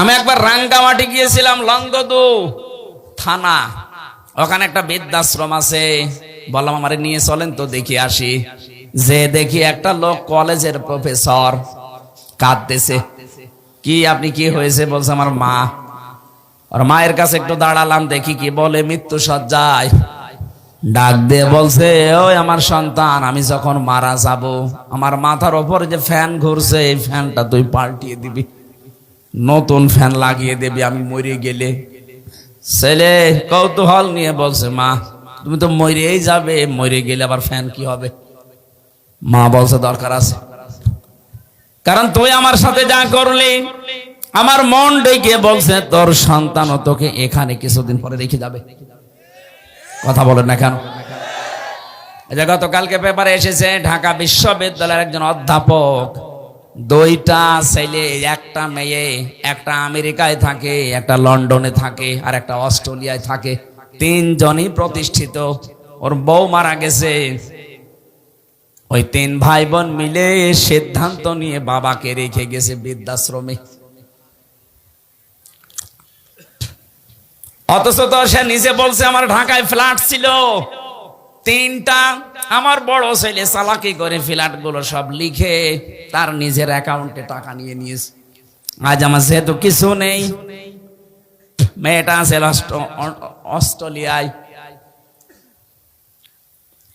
আমি একবার রাঙ্গামাটি গিয়েছিলাম লঙ্গদু থানা। ওখানে একটা বৃদ্ধাশ্রম আছে। বললাম, আমারে নিয়ে চলেন তো দেখি আসি। যে দেখি একটা লোক কলেজের প্রফেসর কাঁদতেছে। কি আপনি কি হয়েছে? বলছে আমার মা। আর মায়ের কাছে একটু দাঁড়ালাম, দেখি কি বলে, মৃত্যু সজ্জায় ডাক দিয়ে বলছে, ওই আমার সন্তান, আমি যখন মারা যাব, আমার মাথার ওপরে যে ফ্যান ঘুরছে, এই ফ্যানটা তুই পাল্টিয়ে দিবি। নতুন ফ্যান লাগিয়ে দেবে, আমি মরে গেলে। ছেলে, কৌতূহল নিয়ে বলছে, মা, তুমি তো মরেই যাবে, মরে গেলে আবার ফ্যান কি হবে? মা বলছে, দরকার আছে। কারণ তুই আমার সাথে যা করলি, আমার মন ডেকে বলছে, তোর সন্তানও তোকে এখানে কিছুদিন পরে রেখে যাবে। কথা বলেন না কেন? গতকালকে পেপারে এসেছে, ঢাকা বিশ্ববিদ্যালয়ের একজন অধ্যাপক দুইটা ছেলে, একটা মেয়ে, একটা আমেরিকায় থাকে, একটা লন্ডনে থাকে, আর একটা অস্ট্রেলিয়ায় থাকে। তিনজনই প্রতিষ্ঠিত। ওর বউ মারা গেছে। ওই তিন ভাই বোন মিলে সিদ্ধান্ত নিয়ে বাবাকে রেখে গেছে বৃদ্ধাশ্রমে। অথচ তো সে নিজে বলছে, আমার ঢাকায় ফ্ল্যাট ছিল। তিনটা আমার বড় ছেলে চালাকি করে ফ্ল্যাটগুলো সব লিখে তার নিজের অ্যাকাউন্টে টাকা নিয়ে নিয়েছে। আজ আমার যেহেতু কিছু নেই। মেয়েটা আছে অস্ট্রেলিয়ায়।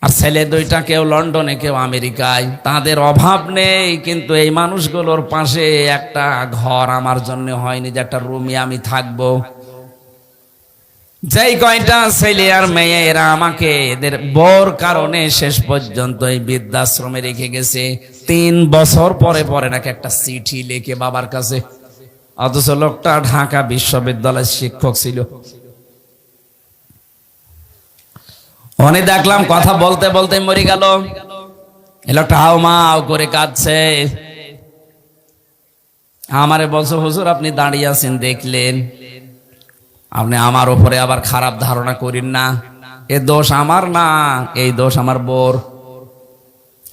আর ছেলে দুইটা কেউ লন্ডনে, কেউ আমেরিকায়। তাদের অভাব নেই, কিন্তু এই মানুষগুলোর পাশে একটা ঘর আমার জন্য হয়নি, যে একটা রুমে আমি থাকব। যেই কয়টা ছেলে আর মেয়ে এরা আমাকে এদের বোর কারণে শেষ পর্যন্ত এই বৃদ্ধাশ্রমে রেখে গেছে, তিন বছর পরে পরে নাকি একটা চিঠি লিখে বাবার কাছে। অথচ লোকটা ঢাকা বিশ্ববিদ্যালয়ের শিক্ষক ছিল। অনেক দেখলাম কথা বলতে বলতে মরে গেল। লোকটা হাও মাও করে কাঁদছে। আমারে বলছো, হুজুর, আপনি দাঁড়িয়ে আছেন, দেখলেন? আপনি আমার উপরে আবার খারাপ ধারণা করেন না। এ দোষ আমার না, এই দোষ আমার বোর।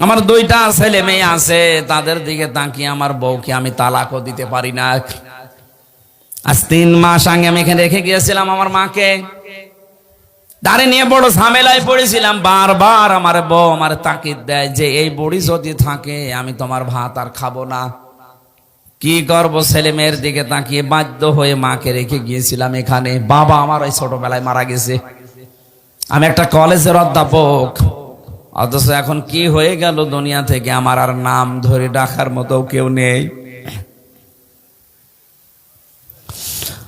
আমার দুইটা ছেলে মেয়ে আছে, তাদের দিকে তাকিয়ে আমার বউকে আমি তালাকও দিতে পারি না। আজ তিন মাস আগে আমি এখানে রেখে গিয়েছিলাম আমার মাকে। দাঁড়ে নিয়ে বড় ঝামেলায় পড়েছিলাম, বারবার আমার বউ আমার তাকিদ দেয় যে, এই বড়ি যদি থাকে, আমি তোমার ভাত আর খাব না। কি করব ছেলে মেয়ের দিকে তাকিয়ে বাধ্য হয়ে মাকে রেখে গিয়েছিলাম এখানে। বাবা আমার ওই ছোটবেলায় মারা গেছে। আমি একটা কলেজের অধ্যাপক। অথচ এখন কি হয়ে গেল দুনিয়া থেকে? আমার আর নাম ধরে ডাকার মতো কেউ নেই।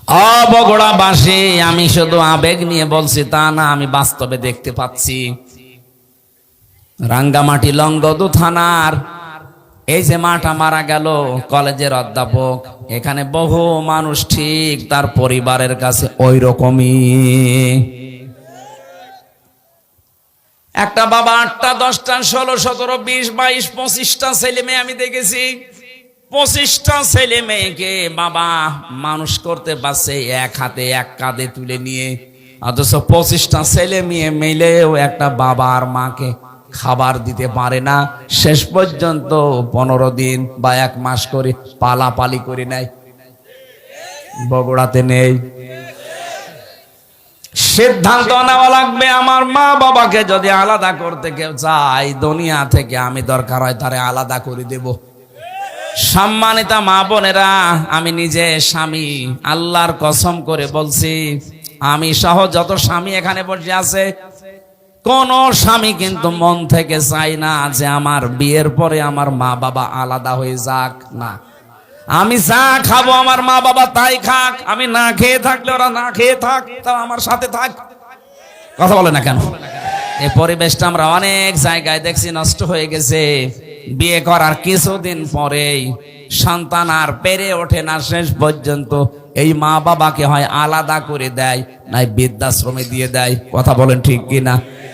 অবগড়া বাসে আমি শুধু আবেগ নিয়ে বলছি, তা না, আমি বাস্তবে দেখতে পাচ্ছি। রাঙ্গামাটি লঙ্গদু থানার এই যে মাটা মারা গেল, কলেজের অধ্যাপক, এখানে বহু মানুষ ঠিক তার পরিবারের কাছে ওই রকমই একটা বাবা আটটা, দশটা, ষোলো, সতেরো, বিশ, বাইশ, পঁচিশটা ছেলে মেয়ে আমি দেখেছি। পঁচিশটা ছেলে মেয়েকে বাবা মানুষ করতে পারছে এক হাতে, এক কাঁধে তুলে নিয়ে। অথচ পঁচিশটা ছেলে মেয়ে মিলেও একটা বাবা আর মাকে খাবার দিতে পারে না। শেষ পর্যন্ত পনেরো দিন বা এক মাস করে পালাপালি করে নেয়। বগুড়াতে নেই। সিদ্ধান্ত নেওয়া লাগবে আমার মা বাবাকে যদি আলাদা করতে কেউ চাই দুনিয়া থেকে আমি দরকার হয় তারে আলাদা করে দেব। সম্মানিতা মা বোনেরা, আমি নিজে স্বামী, আল্লাহর কসম করে বলছি, আমি সহ যত স্বামী এখানে বসে আছে কোন স্বামী কিন্তু মন থেকে চাই না যে আমার বিয়ের পরে আমার মা বাবা আলাদা হয়ে যাক, না। আমি যা খাব আমার মা বাবা তাই খাক, আমি না খেয়ে থাকলে ওরা না খেয়ে থাক তাও আমার সাথে থাক। কথা বলে না কেন? এই পরিবেশটা আমরা অনেক জায়গায় দেখছি, নষ্ট হয়ে গেছে। বিয়ে করার কিছুদিন পরেই সন্তান আর পেরে ওঠে না, শেষ পর্যন্ত এই মা বাবাকে হয় আলাদা করে দেয়, নাই বৃদ্ধাশ্রমে দিয়ে দেয়। কথা বলেন ঠিক কিনা?